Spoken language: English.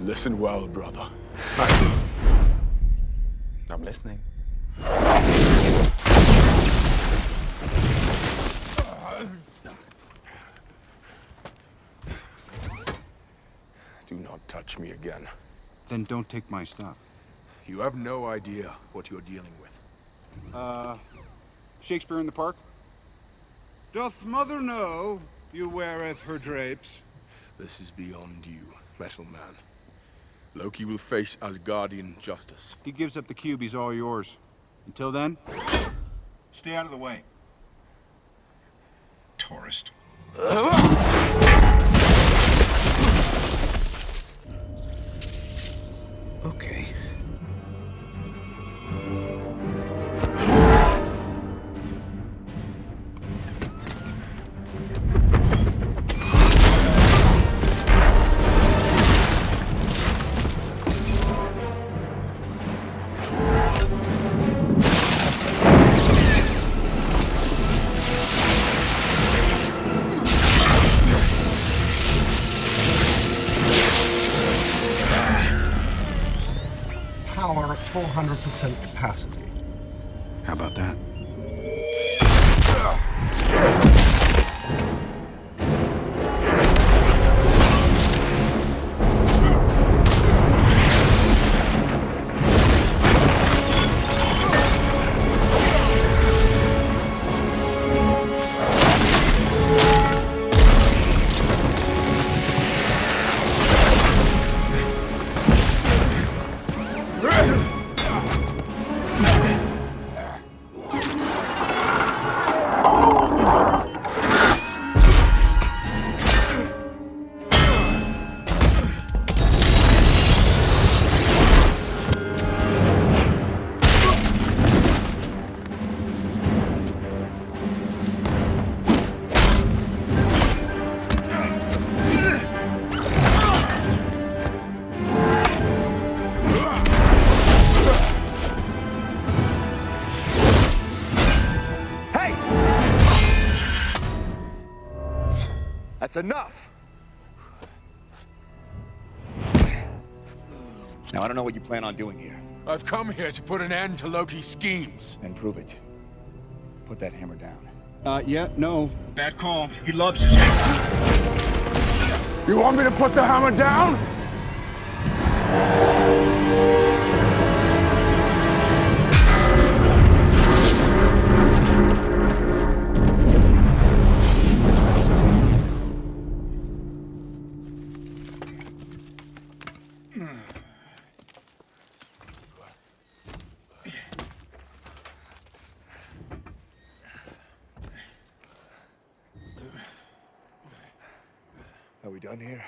Listen well, brother. I'm listening. Do not touch me again. Then don't take my stuff. You have no idea what you're dealing with. Uh, Shakespeare in the Park? Doth mother know you weareth her drapes? This is beyond you, Metal Man. Loki will face Asgardian justice. He gives up the cube, he's all yours. Until then, stay out of the way. Tourist. 400% capacity. How about that? That's enough! Now, I don't know what you plan on doing here. I've come here to put an end to Loki's schemes. Then prove it. Put that hammer down. Uh, yeah, no. Bad call. He loves his hammer. You want me to put the hammer down? Are we done here?